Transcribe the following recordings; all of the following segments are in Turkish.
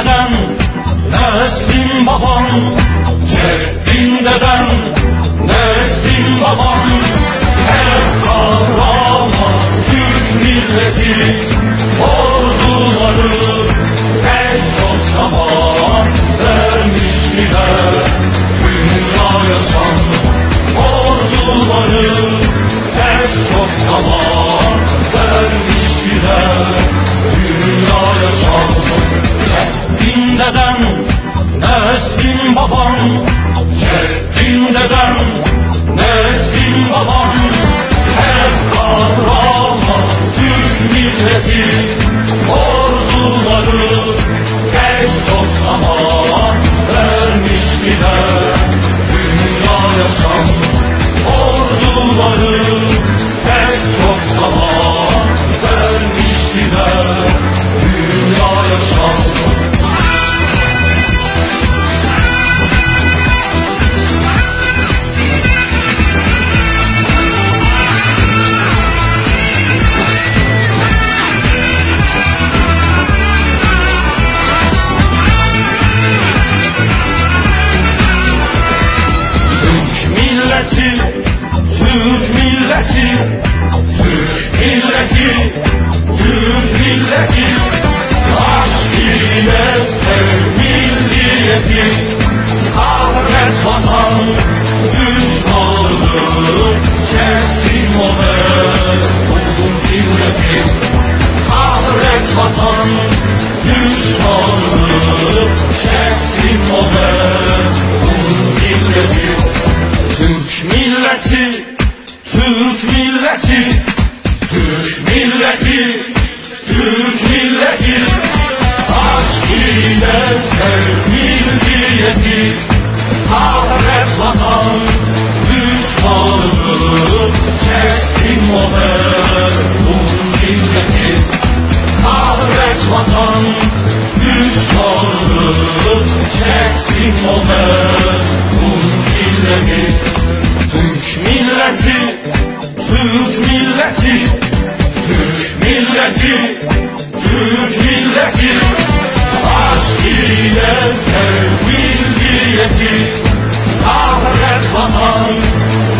deden, neslin babam? Ceddin deden, neslin babam? Hep kahraman Türk milleti Orduları pek çok zaman vermiştiler Dünya yaşam orduları pek çok zaman vermiştiler Dünya yaşam Ceddin dedem, neslin babam. Ceddin dedem, neslin babam. Hep kahraman Türk milleti Türk milleti, Türk milleti, Türk milleti, Türk milleti Aşk ile sev milliyeti Kahret vatan düşmanlığı Çeksin o merhum zilleti Kahret vatan düşmanlığı Çeksin o merhum zilleti Türk milleti, Türk milleti, Türk Aşk ile sev milliyeti Kahret vatan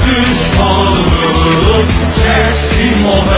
düşmanlığı Çeksin o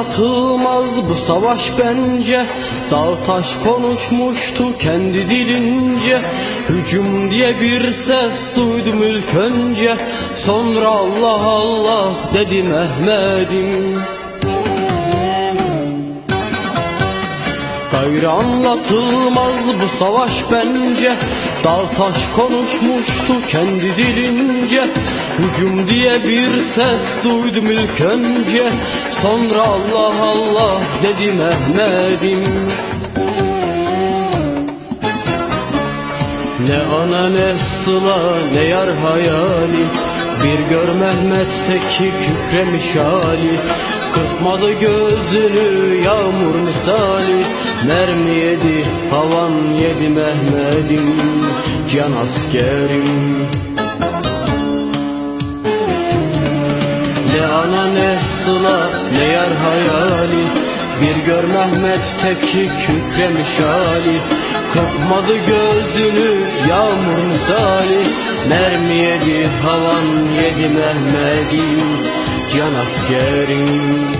anlatılmaz bu savaş bence. Dağ taş konuşmuştu kendi dilince. Hücum diye bir ses duydum ilk önce. Sonra Allah Allah dedi Mehmet'im Gayrı anlatılmaz bu savaş bence. Dağ taş konuşmuştu kendi dilince. Hücum diye bir ses duydum ilk önce. Sonra Allah Allah dedi Mehmet'im. Ne ana ne sıla ne yar hayali. Bir gör Mehmet'teki kükremiş hali. Kırpmadı gözünü yağmur misali Mermi yedi havan yedi Mehmet'im Can askerim. Ne ana ne sıla ne yar hayali Bir gör Mehmet teki kükremiş hali. Kırpmadı gözünü yağmur misali Mermi yedi havan yedi Mehmet'im Can askerim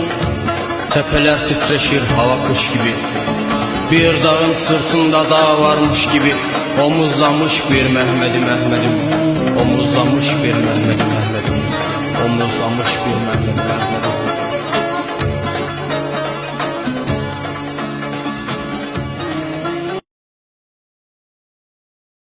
Tepeler titreşir hava kış gibi. Bir dağın sırtında dağ varmış gibi. Omuzlamış bir Mehmedi Mehmedim Omuzlamış bir Mehmedi Mehmedim Omuzlamış bir Mehmedi Mehmedim